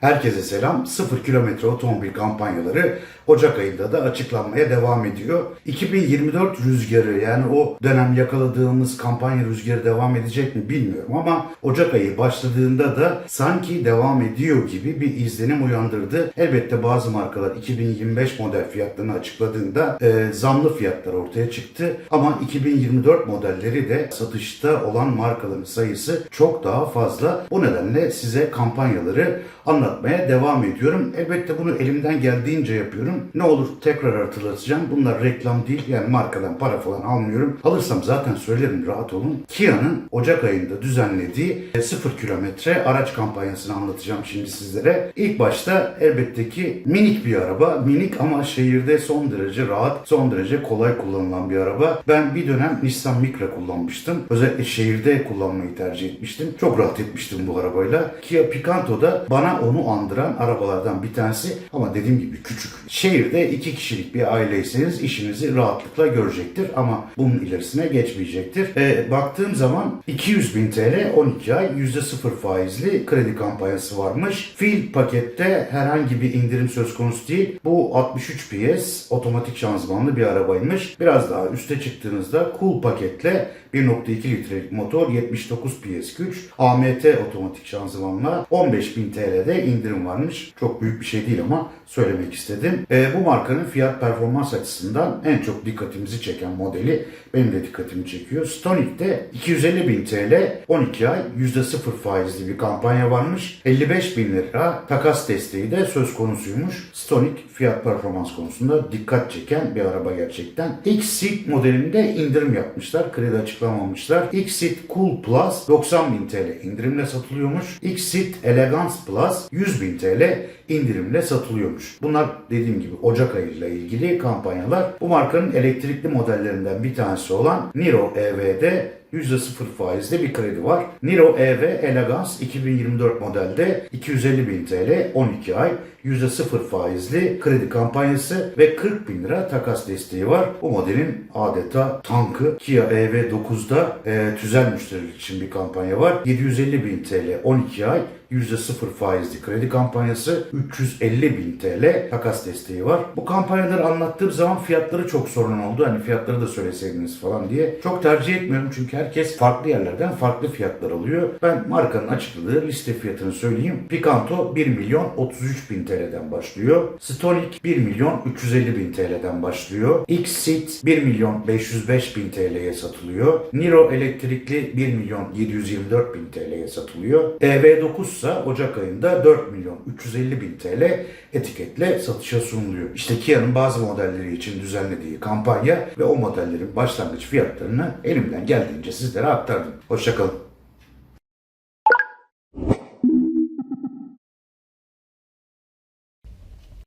Herkese selam. 0 kilometre otomobil kampanyaları Ocak ayında da açıklanmaya devam ediyor. 2024 rüzgarı yani o dönem yakaladığımız kampanya rüzgarı devam edecek mi bilmiyorum ama Ocak ayı başladığında da sanki devam ediyor gibi bir izlenim uyandırdı. Elbette bazı markalar 2025 model fiyatlarını açıkladığında e, zamlı fiyatlar ortaya çıktı ama 2024 modelleri de satışta olan markaların sayısı çok daha fazla. Bu nedenle size kampanyaları anlatmaya devam ediyorum. Elbette bunu elimden geldiğince yapıyorum. Ne olur tekrar hatırlatacağım. Bunlar reklam değil yani markadan para falan almıyorum. Alırsam zaten söylerim rahat olun. Kia'nın Ocak ayında düzenlediği 0 kilometre araç kampanyasını anlatacağım şimdi sizlere. İlk başta elbette ki minik bir araba. Minik ama şehirde son derece rahat, son derece kolay kullanılan bir araba. Ben bir dönem Nissan Micra kullanmıştım. Özellikle şehirde kullanmayı tercih etmiştim. Çok rahat etmiştim bu arabayla. Kia Picanto da bana onu andıran arabalardan bir tanesi ama dediğim gibi küçük. Şehirde iki kişilik bir aileyseniz işinizi rahatlıkla görecektir ama bunun ilerisine geçmeyecektir. E, baktığım zaman 200 bin TL 12 ay %0 faizli kredi kampanyası varmış. Fil pakette herhangi bir indirim söz konusu değil. Bu 63 PS otomatik şanzımanlı bir arabaymış. Biraz daha üste çıktığınızda cool paketle 1.2 litrelik motor 79 PS güç AMT otomatik şanzımanla 15.000 TL'de indirim varmış. Çok büyük bir şey değil ama söylemek istedim. Ee, bu markanın fiyat performans açısından en çok dikkatimizi çeken modeli benim de dikkatimi çekiyor. Stonic'te 250.000 TL 12 ay %0 faizli bir kampanya varmış. 55.000 lira takas desteği de söz konusuymuş. Stonic fiyat performans konusunda dikkat çeken bir araba gerçekten. X-Seat modelinde indirim yapmışlar. Kredi açıklamamışlar. X-Seat Cool Plus 90.000 TL indirimle satılıyormuş. X-Seat Elegance Plus 100.000 TL indirimle satılıyormuş. Bunlar dediğim gibi Ocak ayıyla ilgili kampanyalar. Bu markanın elektrikli modellerinden bir tanesi olan Niro EV'de %0 faizli bir kredi var. Niro EV Elegance 2024 modelde 250 bin TL 12 ay %0 faizli kredi kampanyası ve 40 bin lira takas desteği var. Bu modelin adeta tankı Kia EV9'da e, tüzel müşteriler için bir kampanya var. 750 bin TL 12 ay %0 faizli kredi kampanyası 350 bin TL takas desteği var. Bu kampanyaları anlattığım zaman fiyatları çok sorun oldu. Hani fiyatları da söyleseydiniz falan diye. Çok tercih etmiyorum çünkü herkes farklı yerlerden farklı fiyatlar alıyor. Ben markanın açıkladığı liste fiyatını söyleyeyim. Picanto 1 milyon 33 bin TL'den başlıyor. Stonic 1 milyon 350 bin TL'den başlıyor. X-Seat 1 milyon 505 bin TL'ye satılıyor. Niro elektrikli 1 milyon 724 bin TL'ye satılıyor. EV9 ise Ocak ayında 4 milyon 350 bin TL etiketle satışa sunuluyor. İşte Kia'nın bazı modelleri için düzenlediği kampanya ve o modellerin başlangıç fiyatlarını elimden geldiğince sizlere aktardım. Hoşçakalın.